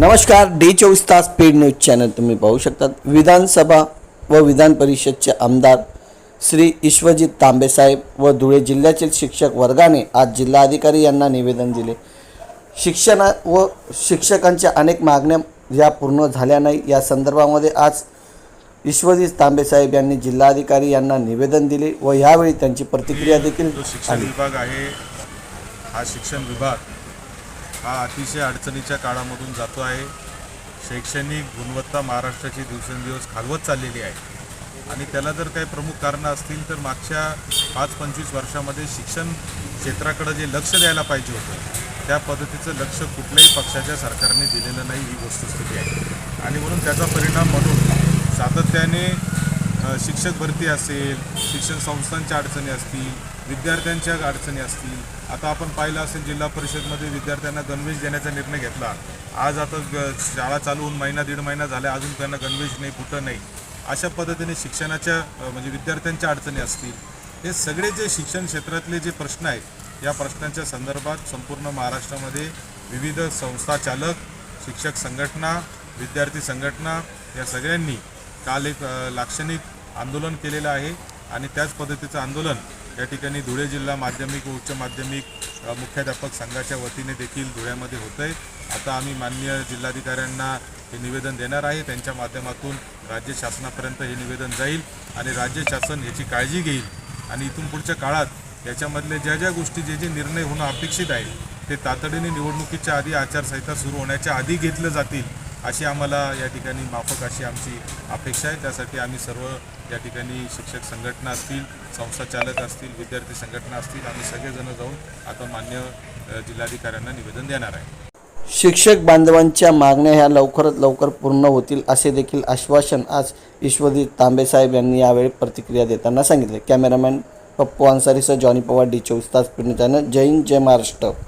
नमस्कार डी चोवीस तास पेड न्यूज चॅनल तुम्ही पाहू शकतात. विधानसभा व विधान परिषदचे आमदार श्री विश्वजित तांबेसाहेब व धुळे जिल्ह्यातील शिक्षक वर्गाने आज जिल्हाधिकारी यांना निवेदन दिले. शिक्षणा व शिक्षकांच्या अनेक मागण्या या पूर्ण झाल्या नाही. या संदर्भामध्ये आज विश्वजित तांबेसाहेब यांनी जिल्हाधिकारी यांना निवेदन दिले व यावेळी त्यांची प्रतिक्रिया देखील शिक्षण विभाग आहे हा शिक्षण विभाग हा अतिशय अडचणीच्या काळामधून जातो आहे. शैक्षणिक गुणवत्ता महाराष्ट्राची दिवसेंदिवस खालवत चाललेली आहे. आणि त्याला जर काही प्रमुख कारणं असतील तर मागच्या पाच पंचवीस वर्षामध्ये शिक्षण क्षेत्राकडं जे लक्ष द्यायला पाहिजे होतं त्या पद्धतीचं लक्ष कुठल्याही पक्षाच्या सरकारने दिलेलं नाही ही वस्तुस्थिती आहे. आणि म्हणून त्याचा परिणाम म्हणून सातत्याने शिक्षक भरती असेल शिक्षण संस्थांच्या अडचणी असतील विद्यार्थ्यांच्या अडचणी असतील. आता आपण पाहिलं असेल जिल्हा परिषदमध्ये विद्यार्थ्यांना गणवेश देण्याचा निर्णय घेतला. आज आता ग- शाळा चालू होऊन महिना दीड महिना झाला अजून त्यांना गणवेश नाही कुठं नाही. अशा पद्धतीने शिक्षणाच्या म्हणजे विद्यार्थ्यांच्या अडचणी असतील. हे सगळे जे शिक्षण क्षेत्रातले जे प्रश्न आहेत या प्रश्नांच्या संदर्भात संपूर्ण महाराष्ट्रामध्ये विविध संस्था चालक शिक्षक संघटना विद्यार्थी संघटना या सगळ्यांनी काल एक लाक्षणिक आंदोलन केलेलं आहे आणि त्याच पद्धतीचं आंदोलन या ठिकाणी धुळे जिल्हा माध्यमिक व उच्च माध्यमिक मुख्याध्यापक संघाच्या वतीने देखील धुळ्यामध्ये होतं आहे आता आम्ही मान्य जिल्हाधिकाऱ्यांना हे निवेदन देणार आहे. त्यांच्या माध्यमातून राज्य शासनापर्यंत हे निवेदन जाईल आणि राज्य शासन याची काळजी घेईल. आणि इथून पुढच्या काळात याच्यामधले ज्या ज्या गोष्टी जे जे निर्णय होणं अपेक्षित आहे ते तातडीने निवडणुकीच्या आधी आचारसंहिता सुरू होण्याच्या आधी घेतलं जातील अशी आम्हाला या ठिकाणी माफक अशी आमची अपेक्षा आहे. त्यासाठी आम्ही सर्व या ठिकाणी शिक्षक संघटना असतील संस्थाचालक असतील विद्यार्थी संघटना असतील आम्ही सगळेजण जाऊन आता मान्य जिल्हाधिकाऱ्यांना निवेदन देणार आहे. शिक्षक बांधवांच्या मागण्या ह्या लवकरात लवकर पूर्ण होतील असे देखील आश्वासन आज विश्वजित तांबेसाहेब यांनी यावेळी प्रतिक्रिया देताना सांगितले. कॅमेरामॅन पप्पू अन्सारीसह जॉनी पवार डी चोवीस तास पिढी चॅनल जय हिंद जय महाराष्ट्र.